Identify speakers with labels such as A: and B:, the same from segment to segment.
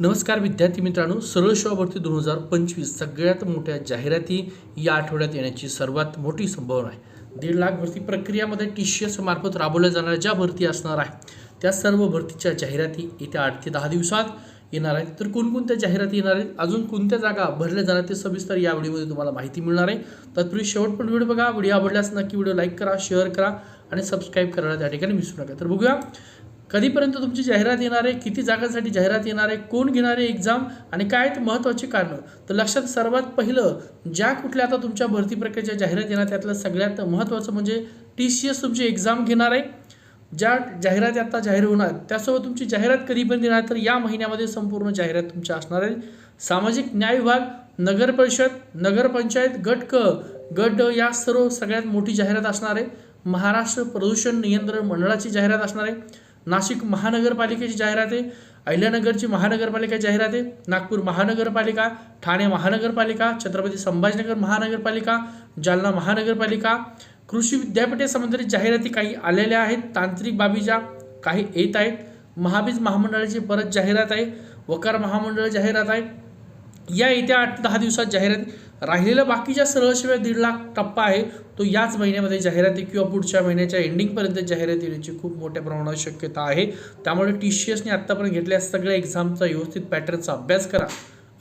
A: नमस्कार विद्यार्थी मित्रांनो सरळ शिवा भरती दोन हजार पंचवीस सगळ्यात मोठ्या जाहिराती या आठवड्यात येण्याची सर्वात मोठी संभावना आहे. दीड लाख भरती प्रक्रियामध्ये टी सी एस मार्फत राबवल्या जाणाऱ्या ज्या भरती असणार आहे त्या सर्व भरतीच्या जाहिराती येत्या आठ ते दहा दिवसात येणार आहेत. तर कोणकोणत्या जाहिराती येणार आहेत अजून कोणत्या जागा भरल्या जाणार ते सविस्तर या व्हिडिओमध्ये तुम्हाला माहिती मिळणार आहे. तत्पूर्वी शेवट पण व्हिडिओ बघा व्हिडिओ आवडल्यास नक्की व्हिडिओ लाईक करा शेअर करा आणि सबस्क्राईब करायला त्या ठिकाणी विसरू नका. तर बघूया कधीपर्यंत तुमची जाहिरात येणार आहे किती जागांसाठी जाहिरात येणार आहे कोण घेणार आहे एक्झाम आणि काय आहेत महत्त्वाची कारणं? तर लक्षात सर्वात पहिलं ज्या कुठल्या आता तुमच्या भरती प्रक्रियेच्या जाहिरात येणार त्यातलं सगळ्यात महत्त्वाचं म्हणजे टी सी एस तुमची एक्झाम घेणार आहे. ज्या जाहिराती आता जाहीर होणार त्यासोबत तुमची जाहिरात कधीपर्यंत येणार तर या महिन्यामध्ये संपूर्ण जाहिरात तुमच्या असणार आहे. सामाजिक न्याय विभाग नगर परिषद नगरपंचायत गट क गट या सर्व सगळ्यात मोठी जाहिरात असणार आहे. महाराष्ट्र प्रदूषण नियंत्रण मंडळाची जाहिरात असणार आहे. नाशिक महानगरपालिकेची जाहिरात आहे अहिल्यानगरची महानगरपालिका जाहिरात आहे नागपूर महानगरपालिका ठाणे महानगरपालिका छत्रपती संभाजीनगर महानगरपालिका जालना महानगरपालिका. कृषी विद्यापीठे संबंधित जाहिराती काही आलेल्या आहेत तांत्रिक बाबीच्या काही येत आहेत. महाबीज महामंडळाची परत जाहिरात आहे वकार महामंडळ जाहिरात आहे. या येत्या आठ ते दहा दिवसात जाहिरात राहिलेल्या बाकीच्या सरळ शिवाय दीड लाख टप्पा आहे तो याच महिन्यामध्ये जाहिराती किंवा पुढच्या महिन्याच्या एंडिंगपर्यंत जाहिरात येण्याची खूप मोठ्या प्रमाणात शक्यता आहे. त्यामुळे टी सी एसने आत्तापर्यंत घेतलेल्या सगळ्या एक्झामचा व्यवस्थित पॅटर्नचा अभ्यास करा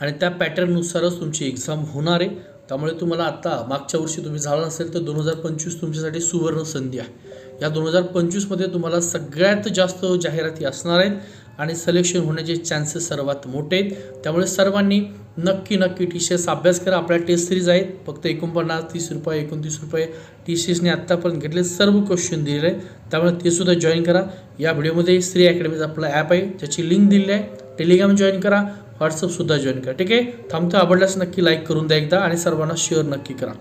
A: आणि त्या पॅटर्ननुसारच तुमची एक्झाम होणार आहे. त्यामुळे तुम्हाला आत्ता मागच्या वर्षी तुम्ही झालं असेल तर दोन हजार पंचवीस तुमच्यासाठी सुवर्ण संधी आहे. या दोन हजार पंचवीसमध्ये तुम्हाला सगळ्यात जास्त जाहिराती असणार आहेत आणि सिलेक्शन होण्याचे चान्सेस सर्वात मोठे आहेत. त्यामुळे सर्वांनी नक्की नक्की टी सी एस अभ्यास करा. आपल्या टेस्ट सिरीज आहेत. फक्त एकोणपन्नास तीस रुपये एकोणतीस रुपये टी सी एसने आत्तापर्यंत घेतले सर्व क्वेश्चन दिलेले आहे त्यामुळे ते सुद्धा जॉईन करा. या व्हिडिओमध्ये श्री अकॅडमीचा आपला ॲप आहे. ज्याची लिंक दिलेली आहे. टेलिग्राम जॉईन करा. व्हॉट्सअपसुद्धा जॉईन करा. ठीक आहे? थांबतं. आवडल्यास नक्की लाईक करून द्या एकदा आणि सर्वांना शेअर नक्की करा.